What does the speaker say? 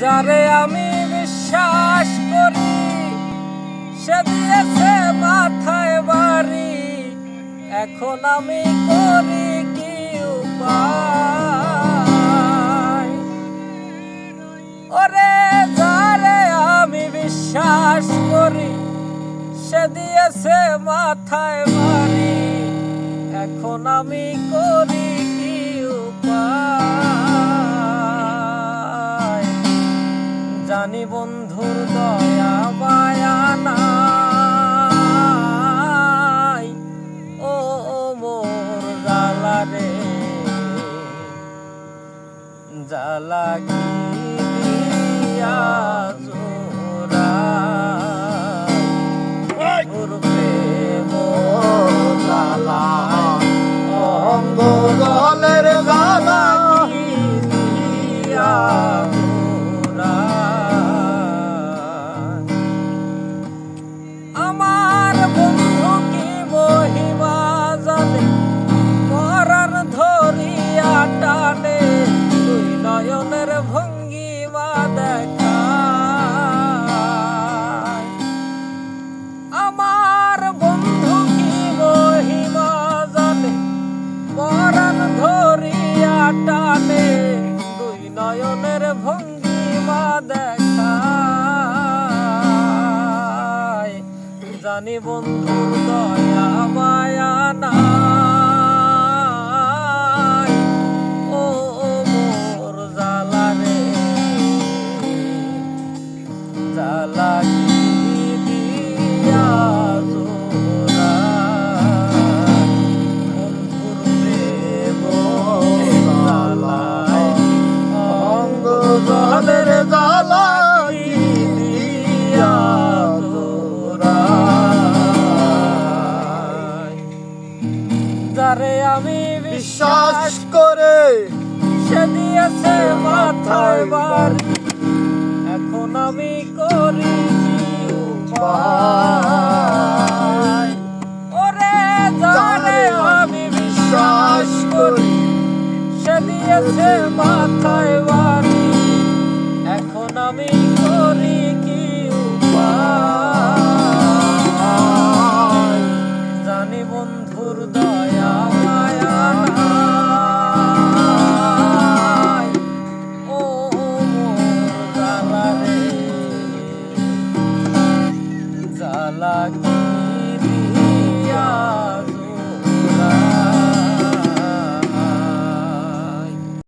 যারে আমি বিশ্বাস করি, সে দিয়েছে মাথায় বাড়ি। এখন আমি করি কি উপায়? ওরে যারে আমি বিশ্বাস করি, সে দিয়েছে মাথায় বাড়ি। এখন আমি করি কি দিয়া জোড়াই জানি বন্ধুর দয়া মায়া। যারে আমি বিশ্বাস করে সে দিয়েছে মাথায় বার এখন আমি করি? ওরে যারে আমি বিশ্বাস করি সে দিয়েছে মাথায় আমি